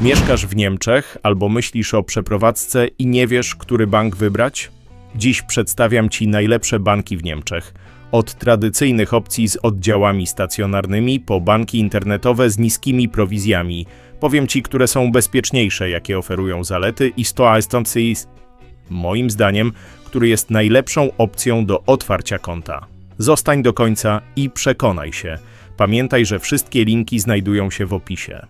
Mieszkasz w Niemczech albo myślisz o przeprowadzce i nie wiesz, który bank wybrać? Dziś przedstawiam Ci najlepsze banki w Niemczech. Od tradycyjnych opcji z oddziałami stacjonarnymi po banki internetowe z niskimi prowizjami. Powiem Ci, które są bezpieczniejsze, jakie oferują zalety i 100 instancji, moim zdaniem, który jest najlepszą opcją do otwarcia konta. Zostań do końca i przekonaj się. Pamiętaj, że wszystkie linki znajdują się w opisie.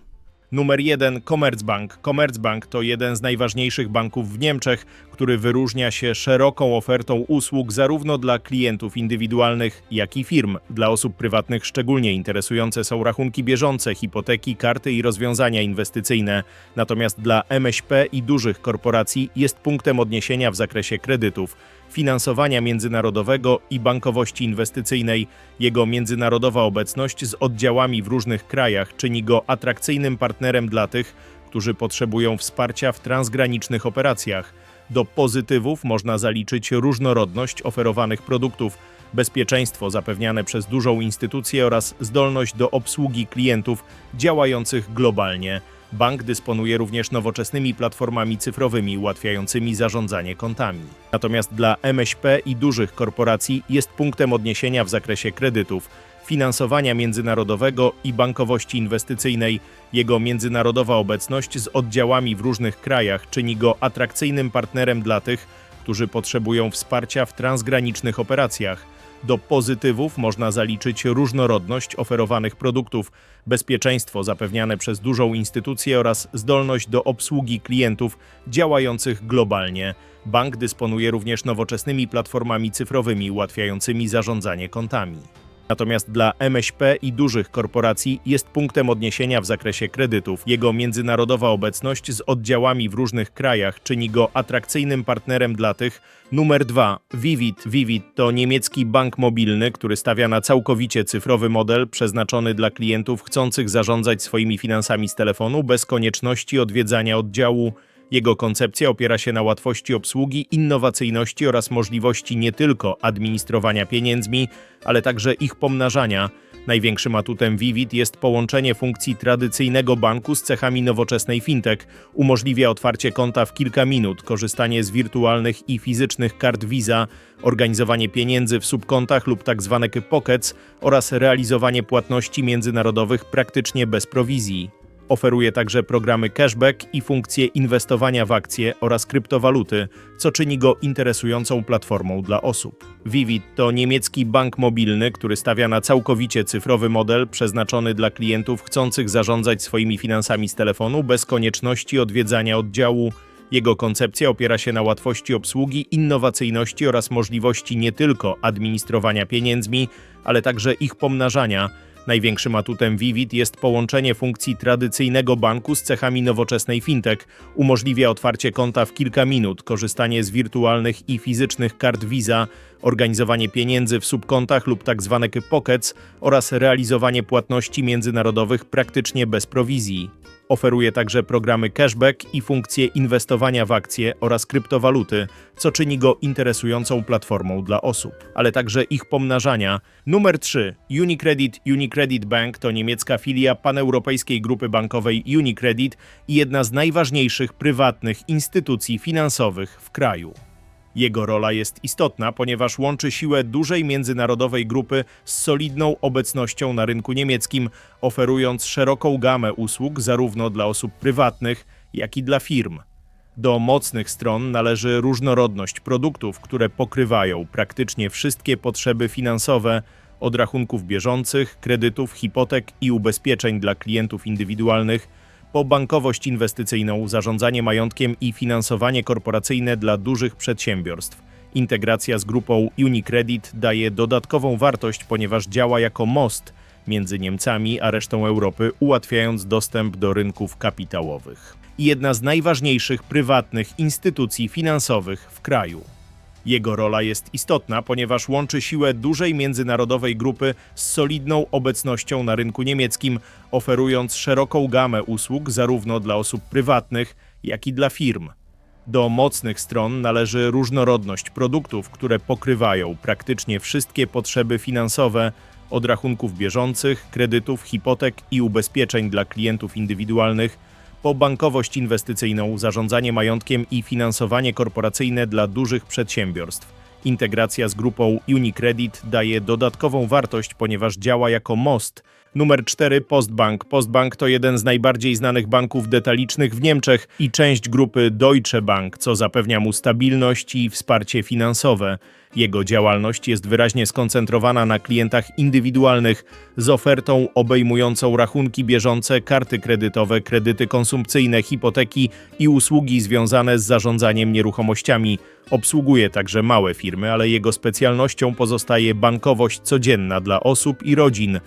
Numer 1 Commerzbank. Commerzbank to jeden z najważniejszych banków w Niemczech, który wyróżnia się szeroką ofertą usług zarówno dla klientów indywidualnych, jak i firm. Dla osób prywatnych szczególnie interesujące są rachunki bieżące, hipoteki, karty i rozwiązania inwestycyjne. Natomiast dla MŚP i dużych korporacji jest punktem odniesienia w zakresie kredytów finansowania międzynarodowego i bankowości inwestycyjnej. Jego międzynarodowa obecność z oddziałami w różnych krajach czyni go atrakcyjnym partnerem dla tych, którzy potrzebują wsparcia w transgranicznych operacjach. Do pozytywów można zaliczyć różnorodność oferowanych produktów, bezpieczeństwo zapewniane przez dużą instytucję oraz zdolność do obsługi klientów działających globalnie. Bank dysponuje również nowoczesnymi platformami cyfrowymi ułatwiającymi zarządzanie kontami. Natomiast dla MŚP i dużych korporacji jest punktem odniesienia w zakresie kredytów, finansowania międzynarodowego i bankowości inwestycyjnej. Jego międzynarodowa obecność z oddziałami w różnych krajach czyni go atrakcyjnym partnerem dla tych, którzy potrzebują wsparcia w transgranicznych operacjach. Do pozytywów można zaliczyć różnorodność oferowanych produktów, bezpieczeństwo zapewniane przez dużą instytucję oraz zdolność do obsługi klientów działających globalnie. Bank dysponuje również nowoczesnymi platformami cyfrowymi ułatwiającymi zarządzanie kontami. Natomiast dla MŚP i dużych korporacji jest punktem odniesienia w zakresie kredytów. Jego międzynarodowa obecność z oddziałami w różnych krajach czyni go atrakcyjnym partnerem dla tych. Numer 2. Vivid. Vivid to niemiecki bank mobilny, który stawia na całkowicie cyfrowy model przeznaczony dla klientów chcących zarządzać swoimi finansami z telefonu bez konieczności odwiedzania oddziału. Jego koncepcja opiera się na łatwości obsługi, innowacyjności oraz możliwości nie tylko administrowania pieniędzmi, ale także ich pomnażania. Największym atutem Vivid jest połączenie funkcji tradycyjnego banku z cechami nowoczesnej fintech. Umożliwia otwarcie konta w kilka minut, korzystanie z wirtualnych i fizycznych kart Visa, organizowanie pieniędzy w subkontach lub tzw. pockets oraz realizowanie płatności międzynarodowych praktycznie bez prowizji. Oferuje także programy cashback i funkcje inwestowania w akcje oraz kryptowaluty, co czyni go interesującą platformą dla osób. Vivid to niemiecki bank mobilny, który stawia na całkowicie cyfrowy model przeznaczony dla klientów chcących zarządzać swoimi finansami z telefonu bez konieczności odwiedzania oddziału. Jego koncepcja opiera się na łatwości obsługi, innowacyjności oraz możliwości nie tylko administrowania pieniędzmi, ale także ich pomnażania. Największym atutem Vivid jest połączenie funkcji tradycyjnego banku z cechami nowoczesnej fintech. Umożliwia otwarcie konta w kilka minut, korzystanie z wirtualnych i fizycznych kart Visa, organizowanie pieniędzy w subkontach lub tzw. pockets oraz realizowanie płatności międzynarodowych praktycznie bez prowizji. Oferuje także programy cashback i funkcje inwestowania w akcje oraz kryptowaluty, co czyni go interesującą platformą dla osób, ale także ich pomnażania. Numer 3. Unicredit Unicredit Bank to niemiecka filia paneuropejskiej grupy bankowej Unicredit i jedna z najważniejszych prywatnych instytucji finansowych w kraju. Jego rola jest istotna, ponieważ łączy siłę dużej międzynarodowej grupy z solidną obecnością na rynku niemieckim, oferując szeroką gamę usług zarówno dla osób prywatnych, jak i dla firm. Do mocnych stron należy różnorodność produktów, które pokrywają praktycznie wszystkie potrzeby finansowe, od rachunków bieżących, kredytów, hipotek i ubezpieczeń dla klientów indywidualnych, po bankowość inwestycyjną, zarządzanie majątkiem i finansowanie korporacyjne dla dużych przedsiębiorstw. Integracja z grupą Unicredit daje dodatkową wartość, ponieważ działa jako most między Niemcami a resztą Europy, ułatwiając dostęp do rynków kapitałowych. Jedna z najważniejszych prywatnych instytucji finansowych w kraju. Jego rola jest istotna, ponieważ łączy siłę dużej międzynarodowej grupy z solidną obecnością na rynku niemieckim, oferując szeroką gamę usług zarówno dla osób prywatnych, jak i dla firm. Do mocnych stron należy różnorodność produktów, które pokrywają praktycznie wszystkie potrzeby finansowe, od rachunków bieżących, kredytów, hipotek i ubezpieczeń dla klientów indywidualnych, po bankowość inwestycyjną, zarządzanie majątkiem i finansowanie korporacyjne dla dużych przedsiębiorstw. Integracja z grupą Unicredit daje dodatkową wartość, ponieważ działa jako most. Numer 4 Postbank. Postbank to jeden z najbardziej znanych banków detalicznych w Niemczech i część grupy Deutsche Bank, co zapewnia mu stabilność i wsparcie finansowe. Jego działalność jest wyraźnie skoncentrowana na klientach indywidualnych z ofertą obejmującą rachunki bieżące, karty kredytowe, kredyty konsumpcyjne, hipoteki i usługi związane z zarządzaniem nieruchomościami. Obsługuje także małe firmy, ale jego specjalnością pozostaje bankowość codzienna dla osób i rodzin.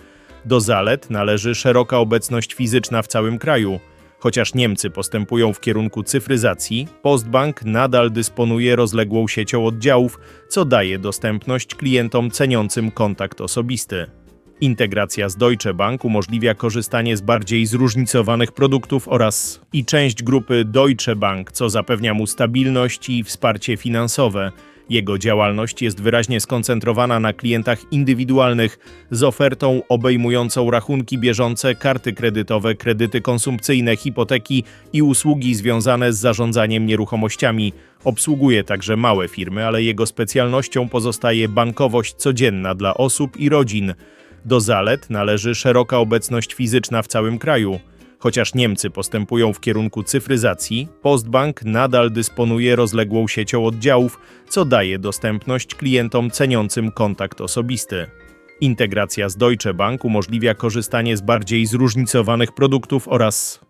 Do zalet należy szeroka obecność fizyczna w całym kraju. Chociaż Niemcy postępują w kierunku cyfryzacji, Postbank nadal dysponuje rozległą siecią oddziałów, co daje dostępność klientom ceniącym kontakt osobisty. Integracja z Deutsche Bank umożliwia korzystanie z bardziej zróżnicowanych produktów oraz i część grupy Deutsche Bank, co zapewnia mu stabilność i wsparcie finansowe. Jego działalność jest wyraźnie skoncentrowana na klientach indywidualnych z ofertą obejmującą rachunki bieżące, karty kredytowe, kredyty konsumpcyjne, hipoteki i usługi związane z zarządzaniem nieruchomościami. Obsługuje także małe firmy, ale jego specjalnością pozostaje bankowość codzienna dla osób i rodzin. Do zalet należy szeroka obecność fizyczna w całym kraju. Chociaż Niemcy postępują w kierunku cyfryzacji, Postbank nadal dysponuje rozległą siecią oddziałów, co daje dostępność klientom ceniącym kontakt osobisty. Integracja z Deutsche Bank umożliwia korzystanie z bardziej zróżnicowanych produktów oraz